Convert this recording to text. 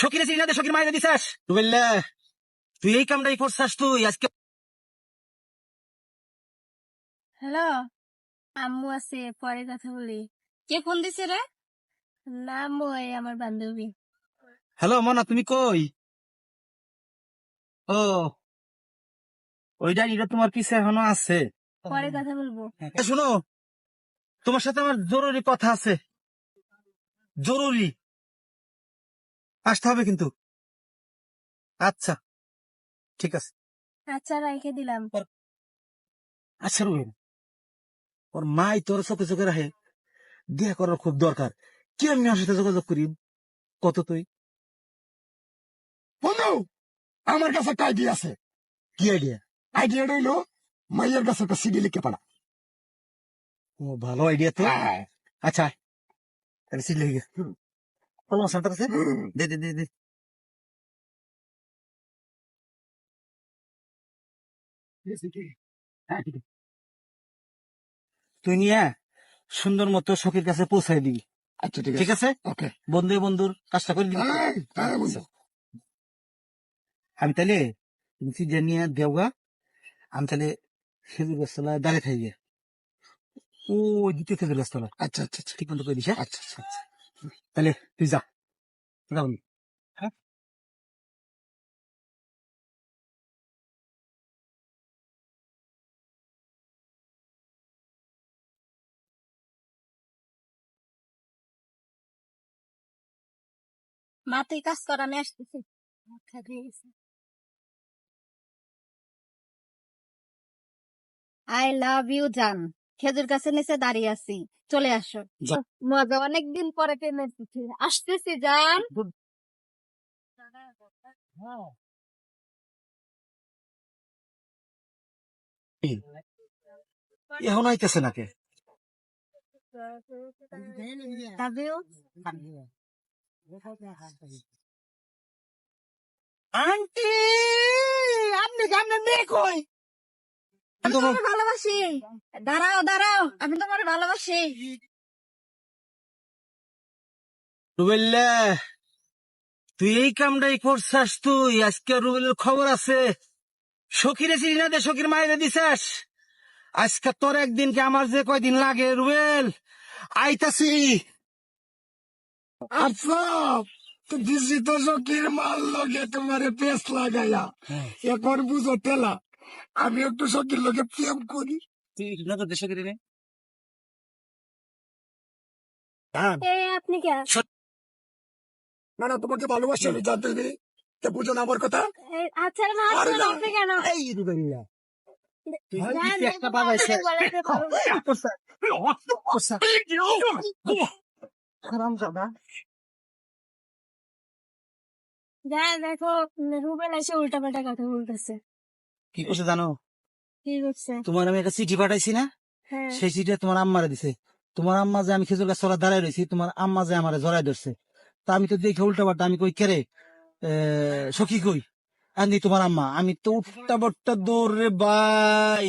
সখীরে চিনি না দে সখীর মাইরে দিছাস রুবেল্লা তুই এই কামটাই করছাস তুই আজকে হ্যালো আম্মু আছে পরে কথা বলি। কে ফোন দিছে রে? নাম ওই আমার বান্ধবী। হ্যালো মনা তুমি কই? ও ওই ডায়েরিটা তোমার পিছে এখনও আছে। পরে কথা বলব। এ, শোনো তোমার সাথে আমার জরুরি কথা আছে। জরুরি। আসতে হবে কিন্তু। আচ্ছা ঠিক আছে। আচ্ছা রাইখে দিলাম। আচ্ছা রুবেন ওর মাই তোর চোখে চোখে রাখে দেখা করার খুব দরকার। কি আমি ওর সাথে যোগাযোগ করি? কত তুই? বন্ধু আমার কাছে একটা আইডিয়া আছে। কি আইডিয়া আইডিয়া রইল মাইয়ের কাছে একটা সিডি লিখে পাড়া ও ভালো আইডিয়া তো? হ্যাঁ। আচ্ছা তাহলে সিট লেগে আমার সাথে আছে দে দে দে দে ঠিক আছে। তুই নিয়ে সুন্দর মতো সখীর কাছে পৌঁছাই দিবি। আচ্ছা ঠিক আছে। ওকে। বন্ধু বন্ধুর কাজটা করে দিবি। বন্ধু। আমি তাহলে নিয়ে দেওগা আমি তাহলে খেজুর গাছতলায় দাঁড়িয়ে থাকি। ও দ্বিতীয় খেজুর গাছতলা আচ্ছা আচ্ছা আচ্ছা। ঠিক মতো করে দিস হ্যাঁ? আচ্ছা আচ্ছা আচ্ছা। তাহলে তুই যা যা বন্ধু। মা তুই কাজ কর আমি আসতেছি আই লাভ ইউ জান খেজুর গাছের নিচে দাঁড়িয়ে আছি। চলে আসো। মজা অনেকদিন পরে ট্রেনে আসতেছি যান। এখন আইতেছে নাকি? আন্টি! আপনি মেয়ে কই? আমি তোমাকে ভালোবাসি। দাঁড়াও দাঁড়াও আমি তোমার ভালোবাসি। রুবেল্লা তুই এই কামটাই করছাস তুই? আজকে রুবেলের খবর আছে। সখীরে চিনি না দে সখীর মায়েরে দিছাস? আজকে তোর একদিন কি আমার যে কয়দিন লাগে রুবেল? আইতাছি। আচ্ছা তো দিছি তো সকির মাল লগে তোমার পেস লাগাইয়া। এখন বুঝো তেলা আমি একটু সকির লগে প্রেম করি। তুই নজর দে সখীরে নে। এ আপনি কে? না না তোমাকে ভালোবাসি আমি জানতে বুঝো না আমার কথা? আচ্ছা না আরে আসছেন না। আপনি কেন? এই রুবেল্লা তুই যান, দিছি একটা দেখো, বাজাইছে বলাতে পারব। হারাম জাদা। যা দেখো রুবেল এসে উল্টা পাল্টা কথা বলতেছে। কি করছে জানো? তোমার আমি একটা চিঠি পাঠাইছি না? হ্যাঁ। সেই চিঠিটা তোমার আম্মারে দিছে। তোমার আম্মা যে আমি খেজুর গাছ চলার দাঁড়ায় রয়েছি তোমার আম্মা যে আমারে জড়াই ধরছে। তা আমি তো দেখে উল্টা পাল্টা আমি কই কেরে সখী কই? আন্দি তোমার আম্মা। আমি তো উল্টা পাল্টা দৌড় রে ভাই।